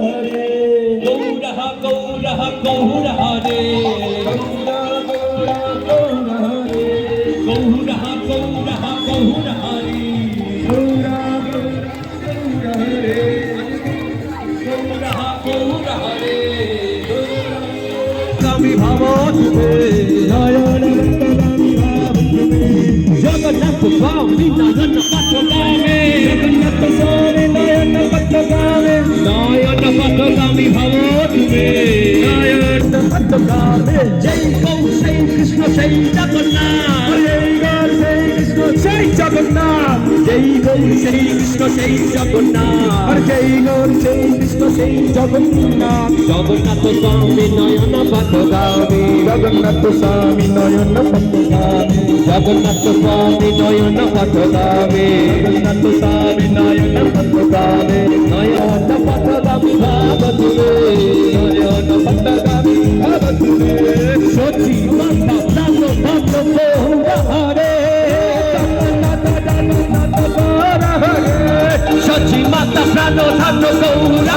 গৌরা হরে। গৌরা গৌরা গৌরা হরে। গৌরা গৌরা গৌরা হরে। গৌরা গৌরা গৌরা হরে। গৌরা গৌরা গৌরা হরে। গৌরা গৌরা হরে। আমি ভাবতুমে নয়ন আমি ভাবতুমে জগন্নাথ স্বামী নয়ন পটগামে জগন্নাথ স্বামী নয়ন নয়ন পটগামী ভাবতুমে নয়ন পটগামে জয় গৌ শ্রী কৃষ্ণ সেই জগন্নাথ। জয় গৌ শ্রী কৃষ্ণ সেই জগন্নাথ। জয় গৌ শ্রী কৃষ্ণ সেই জগন্নাথ। জয় গৌ শ্রী কৃষ্ণ সেই জগন্নাথ। জগন্নাথ স্বামী নয়ন পটগামী জগন্নাথ স্বামী নয়ন পটগামী জগন্নাথ স্বামী নয়ন পটগামী জগন্নাথ স্বামী নয়ন পটগামী নয়ন পটগামী ভাবতুলে নয়ন পটগামী ভাবতুলে সচি মাতা প্রাণ ধন গৌরা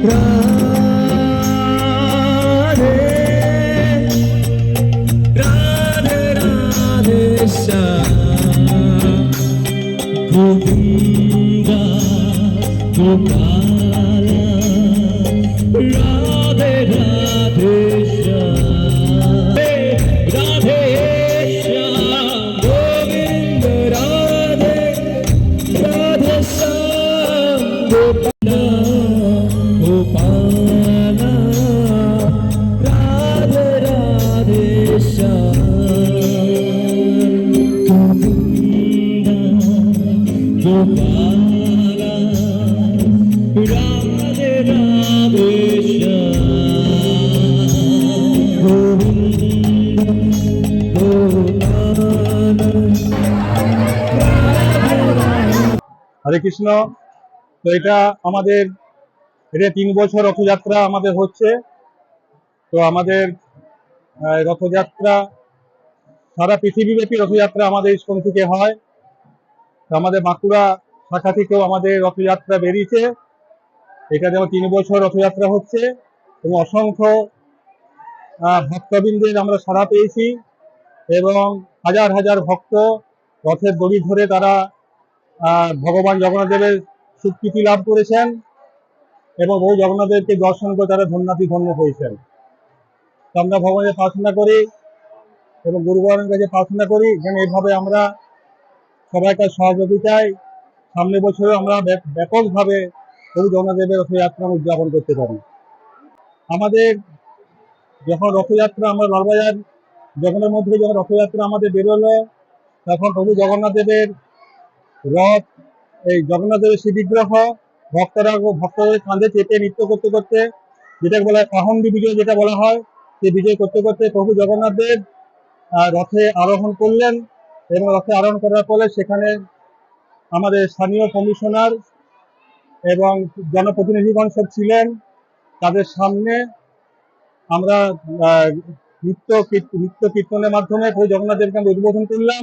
রাধে রাধে গোবিন্দ হরে কৃষ্ণ। তো এটা আমাদের, এটা তিন বছর রথযাত্রা আমাদের হচ্ছে। তো আমাদের রথযাত্রা, সারা পৃথিবীব্যাপী রথযাত্রা আমাদের ইস্কন থেকে হয়। আমাদের বাঁকুড়া শাখা থেকেও আমাদের রথযাত্রা বেরিয়েছে। এটা যেমন তিন বছর রথযাত্রা হচ্ছে এবং অসংখ্য ভক্তবৃন্দের আমরা সাড়া পেয়েছি এবং হাজার হাজার ভক্ত রথের দড়ি ধরে তারা ভগবান জগন্নাথদেবের স্বীকৃতি লাভ করেছেন এবং বহু জগন্নাথদেবকে দর্শন করে তারা ধন্যাতি ধন্য হয়েছেন। আমরা ভগবানের প্রার্থনা করি এবং গুরু কাছে প্রার্থনা করি যেন এভাবে আমরা সবাইকার সহযোগিতায় সামনের বছরে আমরা ব্যাপ- ব্যাপকভাবে প্রভু জগন্নাথদেবের রথযাত্রা উদযাপন করতে পারি। আমাদের যখন রথযাত্রা আমরা লালবাজার জগন্নাথ মধ্যে যখন রথযাত্রা আমাদের বেরোলো তখন প্রভু জগন্নাথদেবের রথ এই জগন্নাথ দেবের শ্রী বিগ্রহ ভক্তরা ভক্তদের কাঁধে চেপে নৃত্য করতে করতে যেটাকে বলা হয় পাহন্ডি বিজয় যেটা বলা হয় সেই বিজয় করতে করতে প্রভু জগন্নাথ দেব আহ, রথে আরোহণ করলেন। এবং রথে আরোহণ করার ফলে সেখানে আমাদের স্থানীয় কমিশনার এবং জনপ্রতিনিধিগণ সব ছিলেন। তাদের সামনে আমরা নৃত্য নৃত্য কীর্তনের মাধ্যমে প্রভু জগন্নাথ দেবকে আমরা উদ্বোধন করলাম।